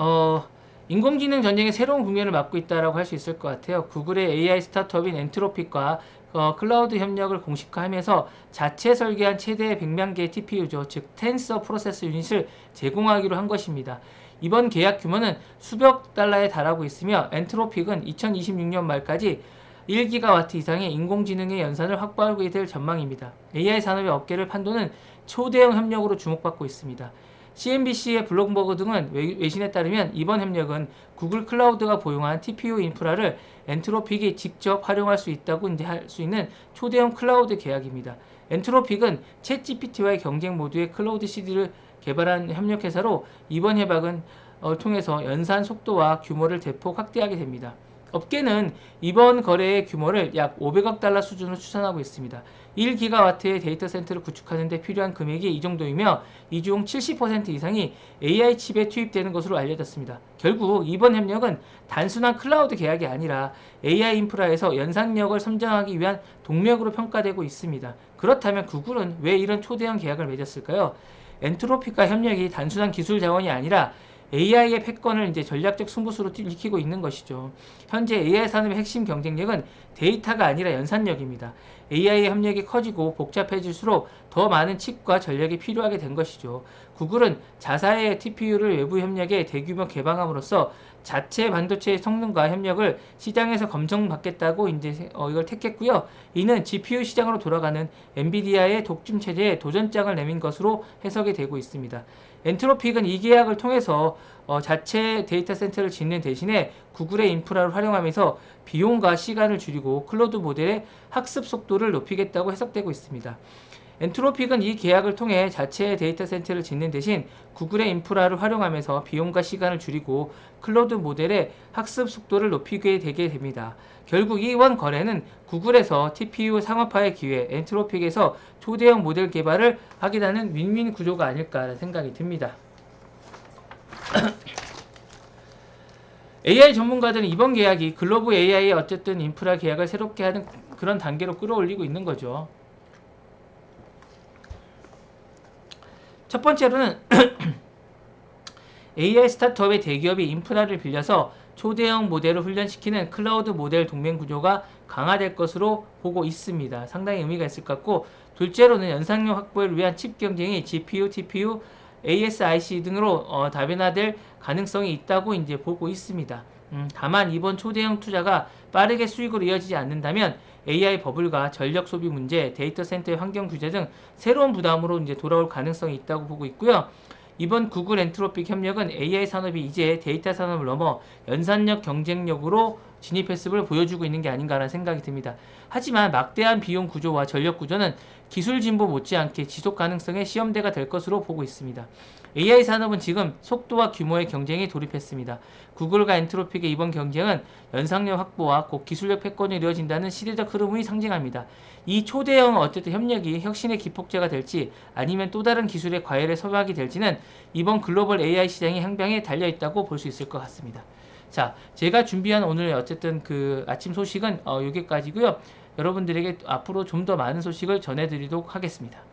어, 인공지능 전쟁의 새로운 국면을 맞고 있다라고 할수 있을 것 같아요. 구글의 AI 스타트업인 엔트로픽과 어, 클라우드 협력을 공식화하면서 자체 설계한 최대 100만 개의 TPU죠. 즉 텐서 프로세스 유닛을 제공하기로 한 것입니다. 이번 계약 규모는 수백 달러에 달하고 있으며 엔트로픽은 2026년 말까지 1기가와트 이상의 인공지능의 연산을 확보하게 될 전망입니다. AI 산업의 업계를 판도는 초대형 협력으로 주목받고 있습니다. CNBC의 블룸버그 등은 외신에 따르면 이번 협력은 구글 클라우드가 보유한 TPU 인프라를 엔트로픽이 직접 활용할 수 있다고 이제 할 수 있는 초대형 클라우드 계약입니다. 엔트로픽은 챗 GPT와의 경쟁 모드의 클라우드 CD를 개발한 협력회사로 이번 협약은 어, 통해서 연산 속도와 규모를 대폭 확대하게 됩니다. 업계는 이번 거래의 규모를 약 500억 달러 수준으로 추산하고 있습니다. 1기가와트의 데이터 센터를 구축하는 데 필요한 금액이 이 정도이며 이 중 70% 이상이 AI 칩에 투입되는 것으로 알려졌습니다. 결국 이번 협력은 단순한 클라우드 계약이 아니라 AI 인프라에서 연산력을 선정하기 위한 동력으로 평가되고 있습니다. 그렇다면 구글은 왜 이런 초대형 계약을 맺었을까요? 엔트로피카 협력이 단순한 기술 자원이 아니라 AI의 패권을 이제 전략적 승부수로 익히고 있는 것이죠. 현재 AI 산업의 핵심 경쟁력은 데이터가 아니라 연산력입니다. AI의 협력이 커지고 복잡해질수록 더 많은 칩과 전력이 필요하게 된 것이죠. 구글은 자사의 TPU를 외부 협력에 대규모 개방함으로써 자체 반도체의 성능과 협력을 시장에서 검증받겠다고 이제 어, 이걸 택했고요. 이는 GPU 시장으로 돌아가는 엔비디아의 독점 체제에 도전장을 내민 것으로 해석이 되고 있습니다. 엔트로픽은 이 계약을 통해서 어, 자체 데이터 센터를 짓는 대신에 구글의 인프라를 활용하면서 비용과 시간을 줄이고 클로드 모델의 학습 속도를 높이겠다고 해석되고 있습니다. 엔트로픽은 이 계약을 통해 자체의 데이터 센터를 짓는 대신 구글의 인프라를 활용하면서 비용과 시간을 줄이고 클로드 모델의 학습 속도를 높이게 되게 됩니다. 결국 이원 거래는 구글에서 TPU 상업화의 기회, 엔트로픽에서 초대형 모델 개발을 하게되는 윈윈 구조가 아닐까 생각이 듭니다. AI 전문가들은 이번 계약이 글로브 AI의 어쨌든 인프라 계약을 새롭게 하는 그런 단계로 끌어올리고 있는 거죠. 첫 번째로는 AI 스타트업의 대기업이 인프라를 빌려서 초대형 모델을 훈련시키는 클라우드 모델 동맹 구조가 강화될 것으로 보고 있습니다. 상당히 의미가 있을 것 같고 둘째로는 연산력 확보를 위한 칩 경쟁이 GPU, TPU, ASIC 등으로 어, 다변화될 가능성이 있다고 이제 보고 있습니다. 음, 다만 이번 초대형 투자가 빠르게 수익으로 이어지지 않는다면 AI 버블과 전력 소비 문제, 데이터 센터의 환경 규제 등 새로운 부담으로 이제 돌아올 가능성이 있다고 보고 있고요. 이번 구글 엔트로픽 협력은 AI 산업이 이제 데이터 산업을 넘어 연산력 경쟁력으로 진입했음을 보여주고 있는 게 아닌가라는 생각이 듭니다. 하지만 막대한 비용 구조와 전력 구조는 기술 진보 못지않게 지속 가능성의 시험대가 될 것으로 보고 있습니다. AI 산업은 지금 속도와 규모의 경쟁에 돌입했습니다. 구글과 엔트로픽의 이번 경쟁은 연상력 확보와 곧 기술력 패권이 이루어진다는 시대적 흐름을 상징합니다. 이 초대형 어쨌든 협력이 혁신의 기폭제가 될지 아니면 또 다른 기술의 과열에 서하게 될지는 이번 글로벌 AI 시장의 향방에 달려 있다고 볼 수 있을 것 같습니다. 자, 제가 준비한 오늘 어쨌든 그 아침 소식은 어, 여기까지고요. 여러분들에게 앞으로 좀 더 많은 소식을 전해드리도록 하겠습니다.